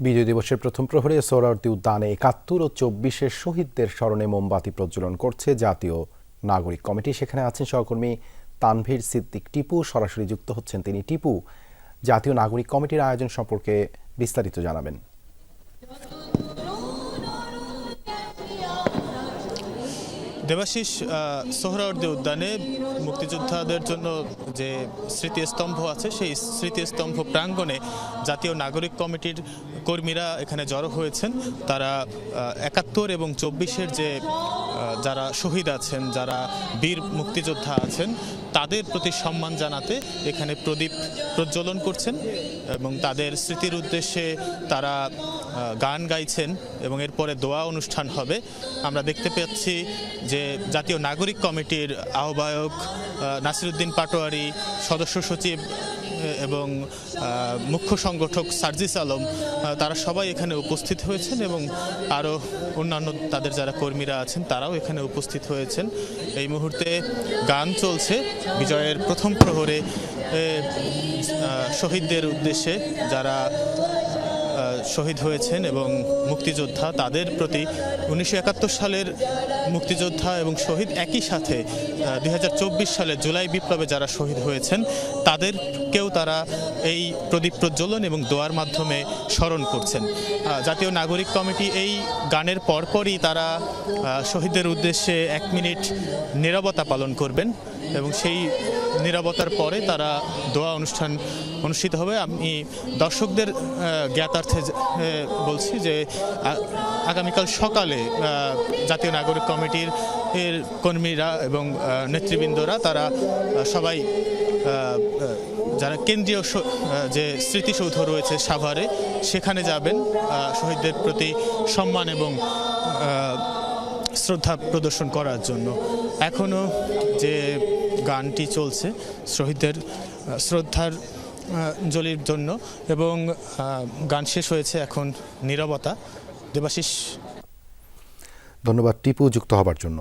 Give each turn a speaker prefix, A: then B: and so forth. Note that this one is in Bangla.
A: বিজয় দিবসের প্রথম প্রহরে সোহরাওয়ার্দী উদ্যানে একাত্তর ও চব্বিশের শহীদদের স্মরণে মোমবাতি প্রজ্বলন করছে জাতীয় নাগরিক কমিটি। সেখানে আছেন সহকর্মী তানভীর সিদ্দিক টিপু। সরাসরি যুক্ত হচ্ছেন তিনি টিপু। জাতীয় নাগরিক কমিটির আয়োজন সম্পর্কে বিস্তারিত জানাবেন।
B: দেবাশিস সোহরাওয়ার্দী উদ্যানে মুক্তিযোদ্ধাদের জন্য যে স্মৃতিস্তম্ভ আছে, সেই স্মৃতিস্তম্ভ প্রাঙ্গণে জাতীয় নাগরিক কমিটির কর্মীরা এখানে জড়ো হয়েছেন। তারা একাত্তর এবং চব্বিশের যে যারা শহীদ আছেন, যারা বীর মুক্তিযোদ্ধা আছেন, তাদের প্রতি সম্মান জানাতে এখানে প্রদীপ প্রজ্বলন করছেন এবং তাদের স্মৃতির উদ্দেশ্যে তারা গান গাইছেন এবং এরপরে দোয়া অনুষ্ঠান হবে। আমরা দেখতে পাচ্ছি যে জাতীয় নাগরিক কমিটির আহ্বায়ক নাসিরুদ্দিন পাটোয়ারি, সদস্য সচিব এবং মুখ্য সংগঠক সার্জিস আলম তারা সবাই এখানে উপস্থিত হয়েছেন এবং আরও অন্যান্য তাদের যারা কর্মীরা আছেন, তারাও এখানে উপস্থিত হয়েছেন। এই মুহূর্তে গান চলছে বিজয়ের প্রথম প্রহরে শহীদদের উদ্দেশ্যে যারা শহীদ হয়েছেন এবং মুক্তিযোদ্ধা তাদের প্রতি উনিশশো একাত্তর সালের মুক্তিযোদ্ধা এবং শহীদ একই সাথে দুই সালে জুলাই বিপ্লবে যারা শহীদ হয়েছেন, তাদেরকেও তারা এই প্রদীপ প্রজ্বলন এবং দোয়ার মাধ্যমে স্মরণ করছেন। জাতীয় নাগরিক কমিটি এই গানের পরপরই তারা শহীদদের উদ্দেশ্যে এক মিনিট নীরবতা পালন করবেন। এবং সেই নীরবতার পরে তারা দোয়া অনুষ্ঠান অনুষ্ঠিত হবে। আমি দর্শকদের জ্ঞাতার্থে বলছি যে আগামীকাল সকালে জাতীয় নাগরিক কমিটির এর কর্মীরা এবং নেতৃবৃন্দরা তারা সবাই যারা কেন্দ্রীয় যে স্মৃতিসৌধ রয়েছে সাভারে, সেখানে যাবেন। শহীদদের প্রতি সম্মান এবং শ্রদ্ধা প্রদর্শন করার জন্য। এখনও যে গানটি চলছে শহীদদের শ্রদ্ধার জলির জন্য এবং গান শেষ হয়েছে এখন নিরবতা। দেবাশিস।
A: ধন্যবাদ, টিপু, যুক্ত হবার জন্য।